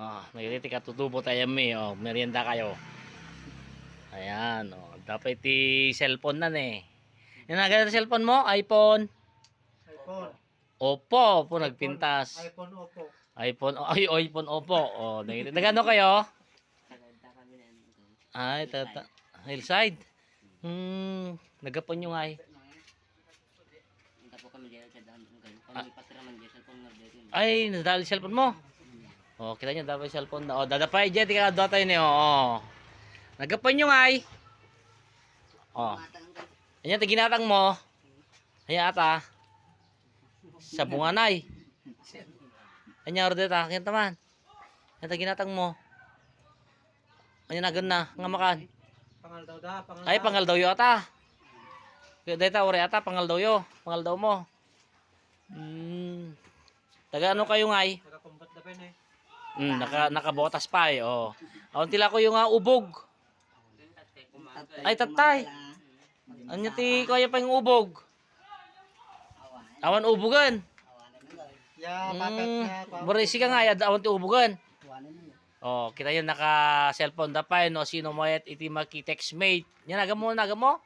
Oh, nagiti ka tutubo tayo mi, oh, merienda kayo. Ayan, oh, dapat ti cellphone na eh. Yung naganda cellphone mo, iPhone. iPhone. Oppo, po nagpintas. iPhone Oppo. iPhone, ay, iPhone Oppo. Oh, nagiti. Nagano kayo? Ay, tata. Hillside. Hmm, nagapon nyo nga eh. Nagdito. Ay, nadali cellphone mo. Oh, kita nyo, dapat cellphone na. Oh, dadapay dyan, tika dota yun eh. Oh, oh. Nagapon nyo eh. Oh. Ayan, tiginatang mo. Ayan ata. Sa bunganay. Ayan, order ta. Kaya taman. Ayan, tiginatang mo. Ayan, nagan na. Nga makan. Pangal daw da, pangal Ay, pangal daw yo ata. Kaya dahil ore ata, pangal daw yo. Pangal daw mo. Hmm. Taga ano kayo nga eh? Nakakumbat na pa yun eh. Hmm, naka, nakabotas pa eh. Oh. Awan tila ko yung uh, ubog. Ay, tatay. Anya ti kaya pa yung ubog. Awan ubugan. Ya, pa? Borisi ka nga, yad- awan ti ubugan. Oh, kita yan naka cellphone dapay no sino mo yat iti maki text mate. Yan naga mo naga mo.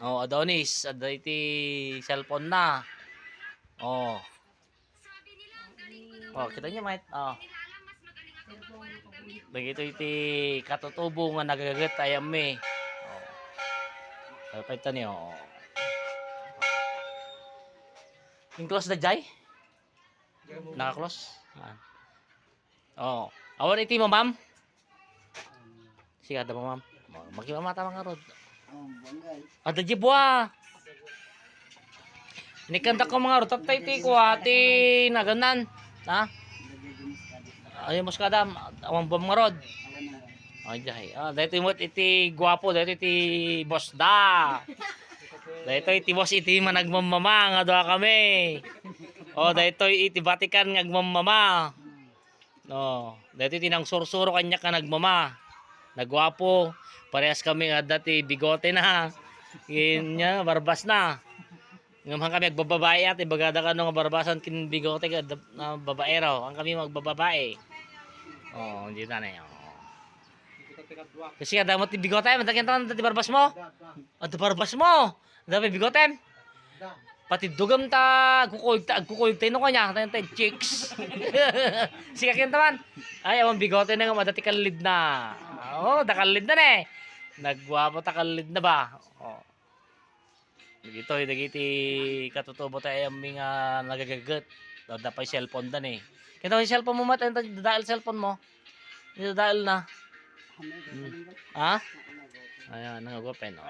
Oh, Adonis, ada iti cellphone na. Oh. Oh, kita niya mate. Oh. Bagito iti katutubo nga nagagat ayam me. Oh. Dapat ito niyo. Oh. Yung close na jay? Naka-close? Ah. Oh. Awan iti mo, ma'am? Sige, ada mo, ma'am. Magkimamata mga rod. Ada jibwa. Nikanta ko mga rod. Tatay ti ko ati naganan. Ha? Ay, muskada. Awan ba mga rod? Ay, jay. Ah, dahito mo iti gwapo. Dahito iti boss da. Dahito iti boss iti managmamama. Nga doa kami. Oh, dahito iti Vatican nga agmamama. No, dahito iti nang sursuro kanya ka nagmama. Nagwapo. Parehas kami nga dati bigote na. Niya, barbas na. Ngayon kami magbababae at ibagada ka nung barbasan kin bigote ka na babae raw. Ang kami magbababae. Oh, hindi na na pinagduwa. Kasi kada mo ti bigote, matakin taon ti barbas mo. At barbas mo. Dami bigote. Pati dugam ta kukuyog ta kukuyog tayo no kanya tayo chicks. Sige kin taman. Ay awan bigote na nga madati kalid na. Oh, dakalid na na eh. Nagwapo ta kalid na ba? Oh. Dito dagiti katutubo tayo yung mga nagagagat. Dada pa yung cellphone dan eh. Kaya yung cellphone mo mat, dahil cellphone mo. Dito dahil na. Hmm. Ha? Ayan, nangagopen. Oh.